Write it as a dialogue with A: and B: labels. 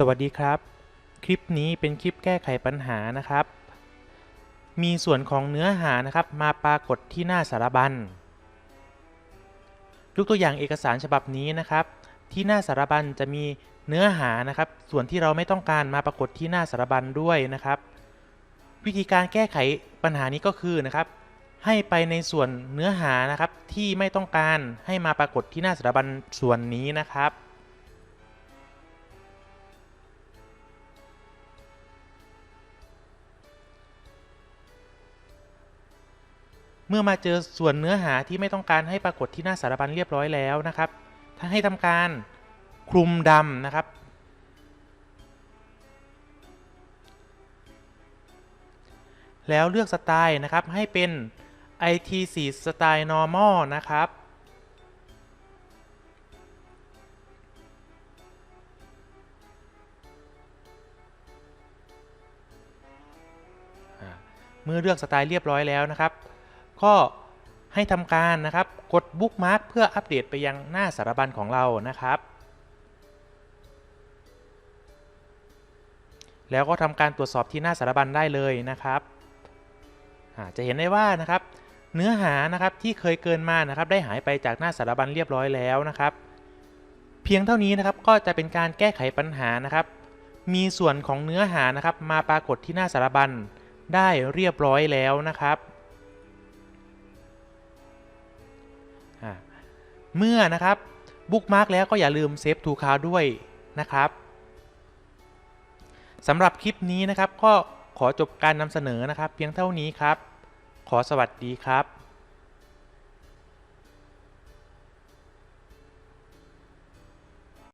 A: สวัสดีครับ คลิปนี้เป็นคลิปแก้ไขปัญหานะครับ มีส่วนของเนื้อหานะครับมาปรากฏที่หน้าสารบัญยกตัวอย่างเอกสารฉบับนี้นะครับ ที่หน้าสารบัญจะมีเนื้อหานะครับ ส่วนที่เราไม่ต้องการมาปรากฏที่หน้าสารบัญด้วยนะครับ วิธีการแก้ไขปัญหานี้ก็คือนะครับ ให้ไปในส่วนเนื้อหานะครับที่ไม่ต้องการให้มาปรากฏที่หน้าสารบัญส่วนนี้นะครับ เมื่อมาเจอส่วนเนื้อหาที่ไม่ต้องการให้ปรากฏที่หน้าสารบัญเรียบร้อยแล้วนะครับ ถ้าให้ทำการคลุมดำนะครับ แล้วเลือกสไตล์นะครับให้เป็น IT4 สไตล์ normal นะครับเมื่อเลือกสไตล์เรียบร้อยแล้วนะครับ ก็ให้ทำการนะครับกดบุ๊กมาร์กเพื่ออัปเดตไปยังหน้าสารบัญของเรานะครับ แล้วก็ทำการตรวจสอบที่หน้าสารบัญได้เลยนะครับจะเห็นได้ว่านะครับ เนื้อหานะครับที่เคยเกินมานะครับ ได้หายไปจากหน้าสารบัญเรียบร้อยแล้วนะครับ เพียงเท่านี้นะครับก็จะเป็นการแก้ไขปัญหานะครับ มีส่วนของเนื้อหานะครับ มาปรากฏที่หน้าสารบัญได้เรียบร้อยแล้วนะครับ เมื่อนะครับบุ๊กมาร์กแล้วก็อย่าลืมเซฟทูคาด้วยนะครับสำหรับคลิปนี้นะครับก็ขอจบการนำเสนอนะครับ เพียงเท่านี้ครับ ขอสวัสดีครับ